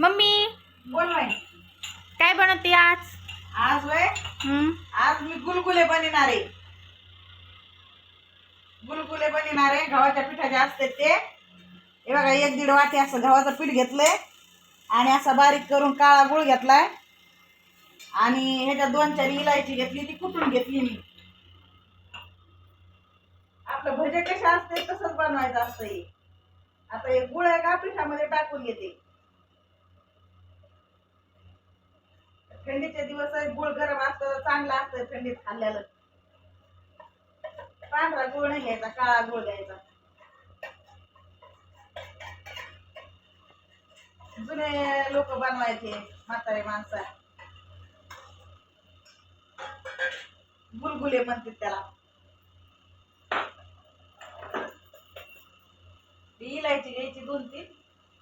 Mummy बोल बाई काय बनवते आज? आज वय हम्म, आज मी गुलगुले बनवणार आहे. गुलगुले बनवणार आहे गव्हाच्या पिठाचे असते ते. हे बघा एक दीड वाटी असं गव्हाचं पीठ घेतलंय. आणि असा बारीक करून काळा गुळ घेतलाय. आणि ह्याच्यात दोन चार इलायची घेतली ती कुटून घेतली मी. आपलं भजे कसे असते तसंच बनवायचं असतं हे आता हे गुळ आहे का पिठामध्ये टाकून घेते. थंडीचे दिवस आहे गुळ गरम असतं चांगलं असतं थंडीत खाल्ल्याला. पांढरा गुळ नाही घ्यायचा काळा गुळ घ्यायचा. जुने लोक बनवायचे म्हातारे माणसं. गुलगुले म्हणतात त्याला. ती इलायची घ्यायची दोन तीन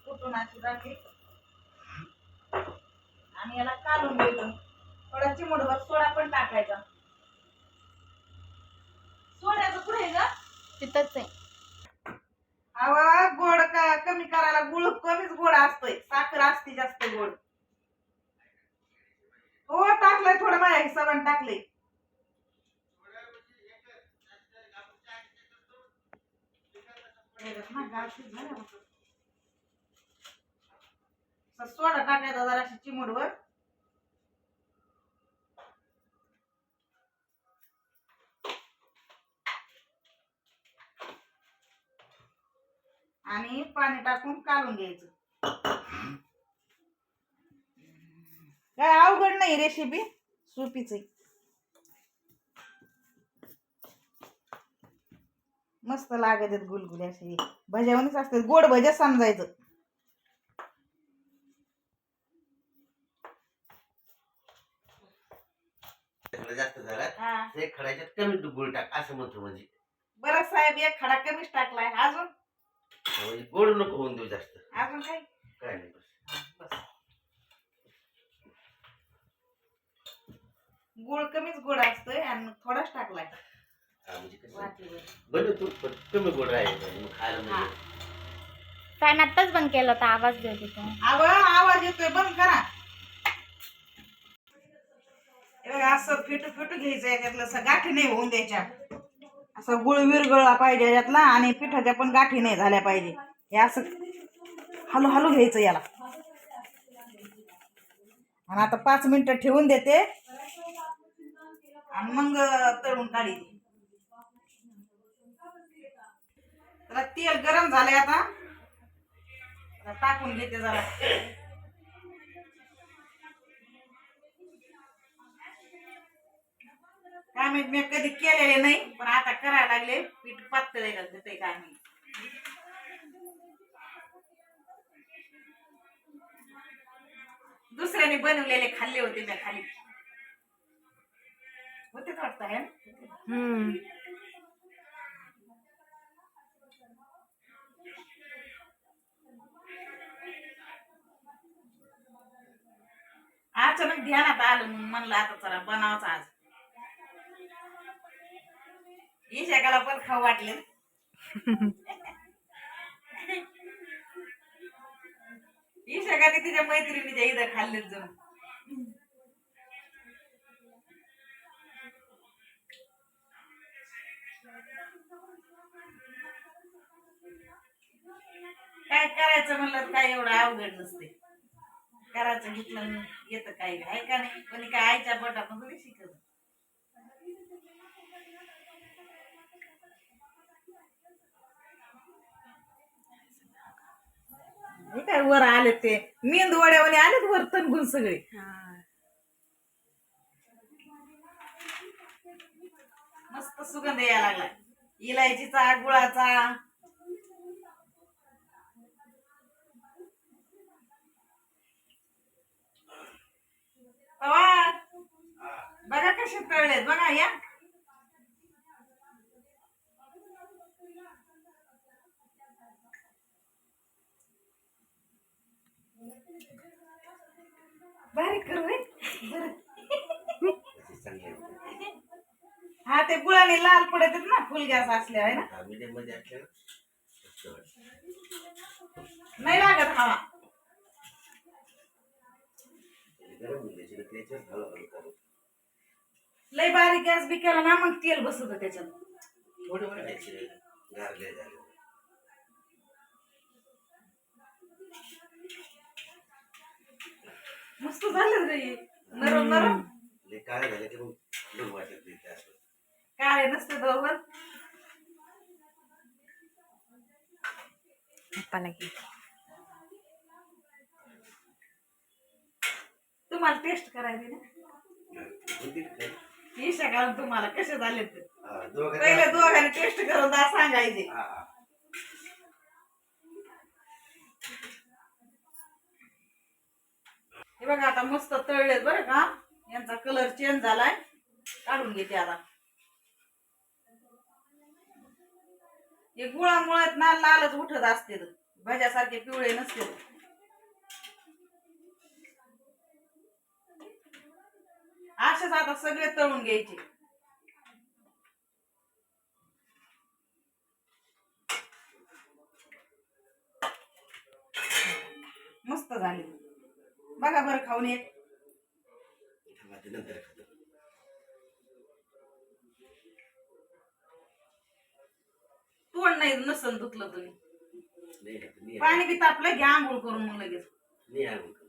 कुठून अशी टाकली आणि याला काढून घ्यायचं थोडा चिमडभर सोडा पण टाकायचा सोड्याचं पुढे आहे का तिथंच आहे अवा गोड का कमी करायला गुळ कमीच गोड असतोय साखर असते जास्त गोड हो टाकलंय थोडं माझ्या हिशोबाने टाकलंय ना, गारपीट झालं होतं. असं सोडा टाकायचा जराशी चिमडवर आणि पाणी टाकून काढून घ्यायचं. काय अवघड नाही रेसिपी सोपीच आहे. मस्त लागत आहेत गुलगुले असे. असतात गोड भज्या समजायचं. जास्त झाला हा. ते खडाच्यात कमी गुळ टाक असं म्हणतो म्हणजे. बरं साहेब एक खडा कमीच टाकलाय. अजून? म्हणजे गोड नको होऊन देऊ जास्त. अजून काय काय नाही बस. बस. गुळ कमीच गोड असतोय आणि थोडाच टाकलाय. हा, म्हणजे कसं? वाटीवर बनव तू पण कमी गोड राहील मग खायला म्हणजे. फॅन आत्ताच बंद केला होता आवाज देत. होता आव आवाज येतोय. फिटू फिटू घ्यायचं याच्यातलं असं गाठी नाही होऊन द्यायच्या. असं गुळ विरगळला पाहिजे यातला आणि पिठाच्या पण गाठी नाही झाल्या पाहिजे. हे असं हलू हलू घ्यायचं याला. आणि आता पाच मिनिटं ठेवून देते. आणि मग तळून काढी त्याला तेल गरम झालंय आता. टाकून घेते जरा. काय माहीत मी कधी केलेले नाही पण आता करायला लागले. पीठ पातळ का ते काय माहीत दुसऱ्याने बनवलेले खाल्ले होते मी खाली. होते वाटतं आहे? हम्म. अचानक ध्यानात आलं मग म्हणलं आता चला बनावच आज. इशाकाला पण खाऊ वाटले. इशाकाने तिच्या मैत्रिणीच्या इथं खाल्लेत जाऊन. काय करायचं म्हणलं तर काय एवढं अवघड नसते. करायचं घेतलं येतं काय ऐका का नाही? कोणी काय आईच्या बोटातून थोडी शिकत हे काय वर आले ते? मेंद वड्यावाने आलेत वर तनगुल सगळे. मस्त सुगंध यायला लागला इलायचीचा गुळाचा. बघा कसे तळलेत. बघा या. बारीक करू हे. हा ते गुळाने लाल पडत ना फुल गॅस असल्या आहे ना. नाही लागत हवा. करू लय बारीक गॅस बी केला ना मग तेल बसत त्याच्यात. मस्त झालं रे. हे. नरम नरम. लय काळे झाले की मग वाटत नाही ते असं. काळे नसते बरोबर पप्पाला घे तुम्हाला टेस्ट करायची ना? काय? ही तुम्हाला कसे झाले ते? हा, दोघं पहिले दोघांनी टेस्ट करून दा सांगायचे. हा, हा. बघा आता मस्त तळलेत बरं का. यांचा कलर चेंज झालाय. काढून घेते आता. हे गुळामुळेत ना लालच उठत असते भाज्यासारखे पिवळे नसते असेच आता सगळे तळून घ्यायचे. मस्त झाले. बघा बरं खाऊन एक. थांबा, ते नंतर खातो. तोंड नाही नसन धुतलं तुम्ही. पाणी बी तापलं घ्या आंघोळ करून मग लगेच. मी आणून करते.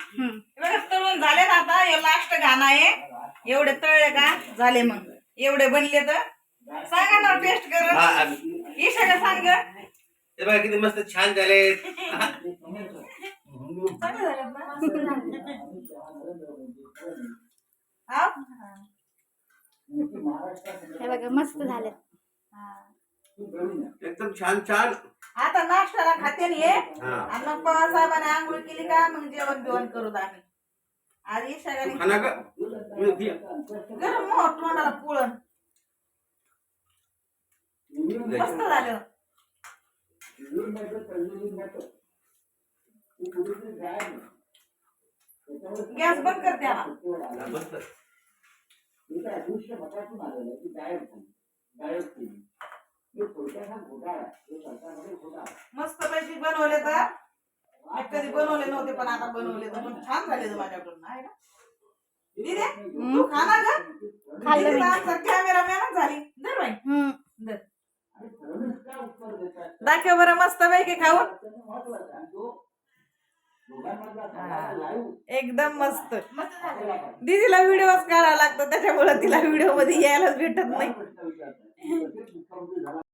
हम्म. हे बघा तळून झाले ना आता हे लास्ट गाणं आहे. एवढे तळले का? झाले मग. एवढे बनले तर. सांगा ना टेस्ट कर हा, ईशाला सांग. ग. हे बघा किती मस्त छान झाले चांगले झालेत. ना? हा? हे बघा मस्त झाले एकदम छान छान. आता नाश्त्याला खाते ना हे. हा. आणि मग पवार साहेबांनी आंघोळ केली का? मग जेवण बिवण करू आम्ही. आज ईशाला खाना का? मी घे. गरम मोठ तोंडाला पुळण. मस्त झालं. गॅस बंद करते मस्त मस्त पैकी बनवले तर. मी कधी बनवले नव्हते पण आता बनवले तर. पण छान झाले माझ्याकडून आहे ना दिदे तू खा ना ग. खाल्लं मी. कॅमेरा मॅनच झाली. दर बाई. दर दाखव बरं मस्त पैकी खाऊ. एकदम मस्त. दीदीला व्हिडिओच करावा लागतो त्याच्यामुळे तिला व्हिडिओमध्ये यायलाच भेटत नाही.